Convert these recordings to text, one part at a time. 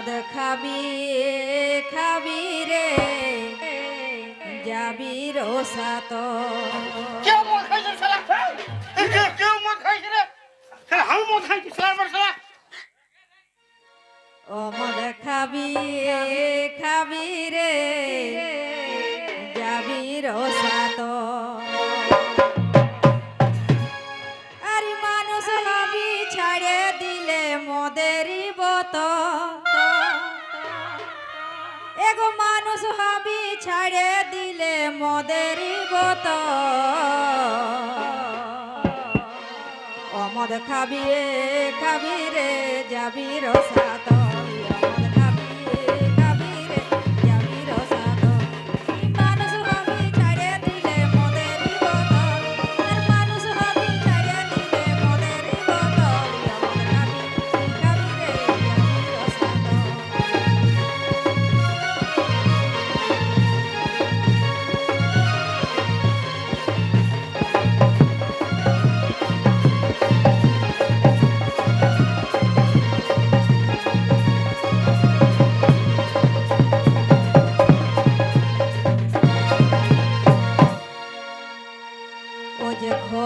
মদ খাবি খাবি রে। যাবি রোসাত কেউ মদ খাইছে শালা? কেউ কেউ মদ খাইছে রে? শালা আমি মদ খাইছি শালা শালা? ও মদ খাবি খাবি রে। যাবি রোসাত ছাড়ে দিলে মদেরই বত অমদ খাবি খাবি রে যাবি রসাত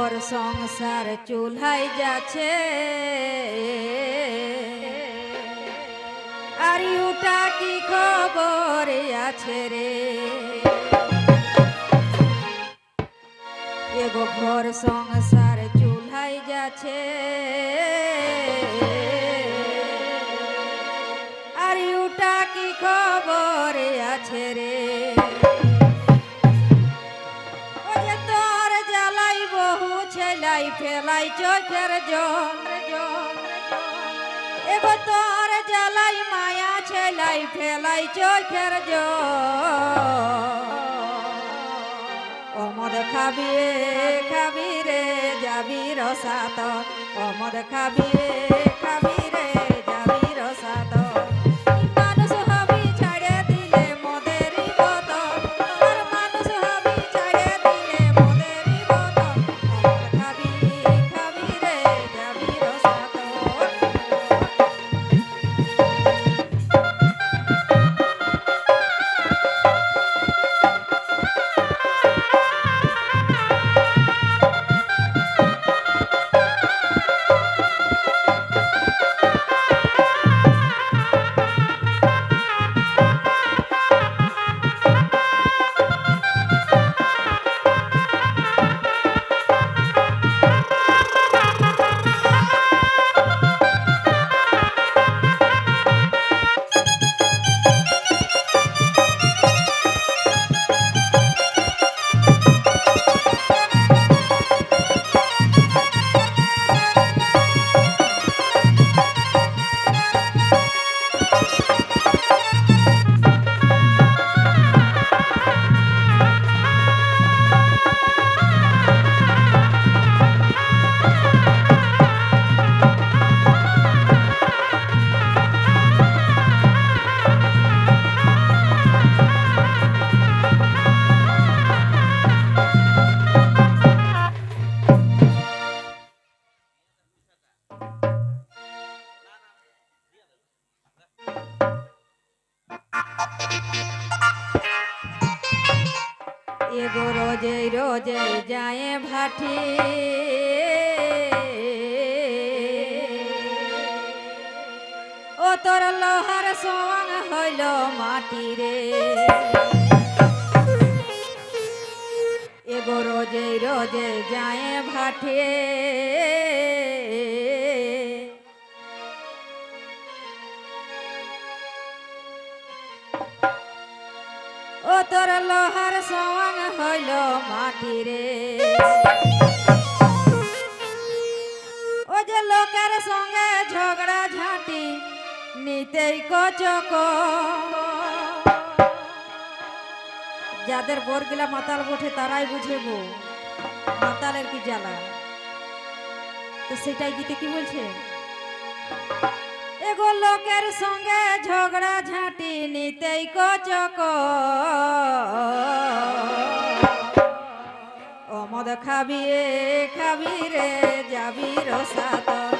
ঘর সংসার চুলহাই যাচ্ছে। আর ইউটা কি খবর আছে রে? এগো ঘর সংসার চুলহাই যাচ্ছে। আর ইউটা কি খবর আছে রে? চোখের জল। এগো তোর জ্বালাই মায়া, ছেলাই ফেলাই চোখের জল। অমর খাবি খাবি রে, যাবি রসাত অমর খাবি ভাটি ও তোর লোহার সোয়াং হইল মাটি রে। এগো রোজে রোজে যায় ভাটে। তোর লোহার সোয়াং হইল ও যে লোকের সঙ্গে ঝগড়া ঝাঁটি নিতেই কচক যাদের বোরগিলা মাতাল বটে, তারাই বুঝেব মাতালের কি জ্বালা? তো সেটাই গীতে কি বলছে? এগো লোকের সঙ্গে ঝগড়া ঝাঁটি নিতেই কচক অমদ খাবি খাবি রে যাবি রসাত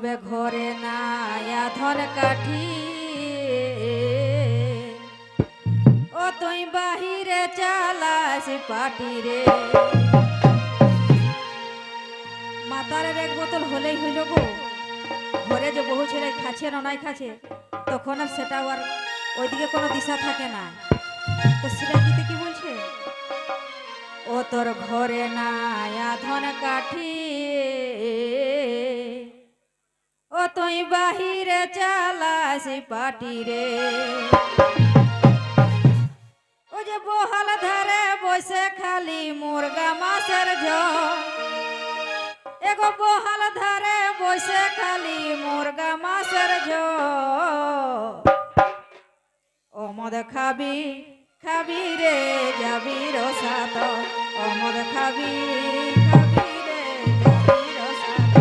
সবে ঘরে নায়া ধন কাঠি। ও তুই বাহিরে চালাস পাটি রে মাতারের এক বোতল হলেই হইল গো। ঘরে যে বহু ছেলে খাচ্ছে না নাই খাচ্ছে, তখন আর সেটা আর ওইদিকে কোনো দিশা থাকে না। তো সেটা গীতে কি বলছে? ও তোর ঘরে নায়া ধন কাঠি। তুই বাহিরে চালাস পাটি রে? ও যে বহাল ধারে বসে খালি মুরগা মাছের ঝোল। এগো বহাল ধারে বসে খালি মুরগা মাছের ও মদ খাবি খাবি রে, যাবি রসাত। মদ খাবি খাবি রে, যাবি রসাত।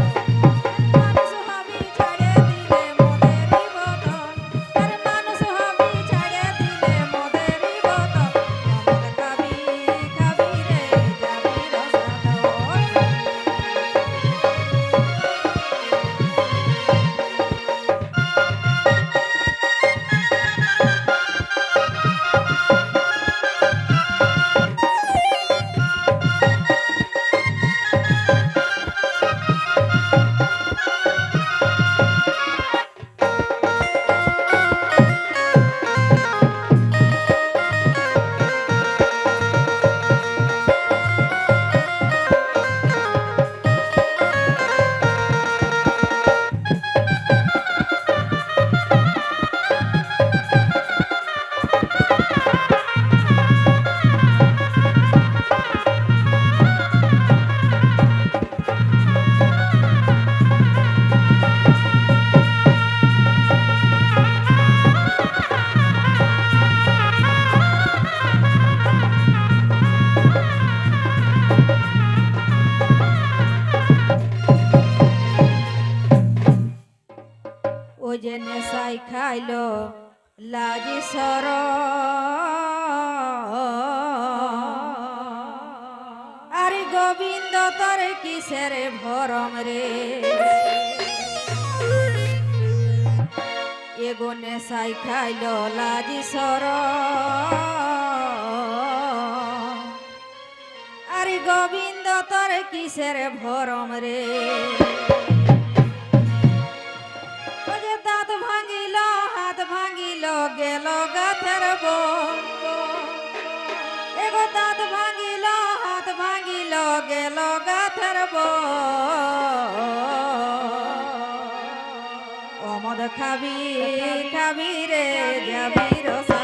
যে নেশাই খাইলো, লাজি সর। আরে গোবিন্দ, তোর কিসের ভরম রে? এগো নেশাই খাইল, লাজি সর। আরে গোবিন্দ, তোর কিসের ভরম রে? গেল গাথের বউ ও মদ খাবি খাবি রে যাবি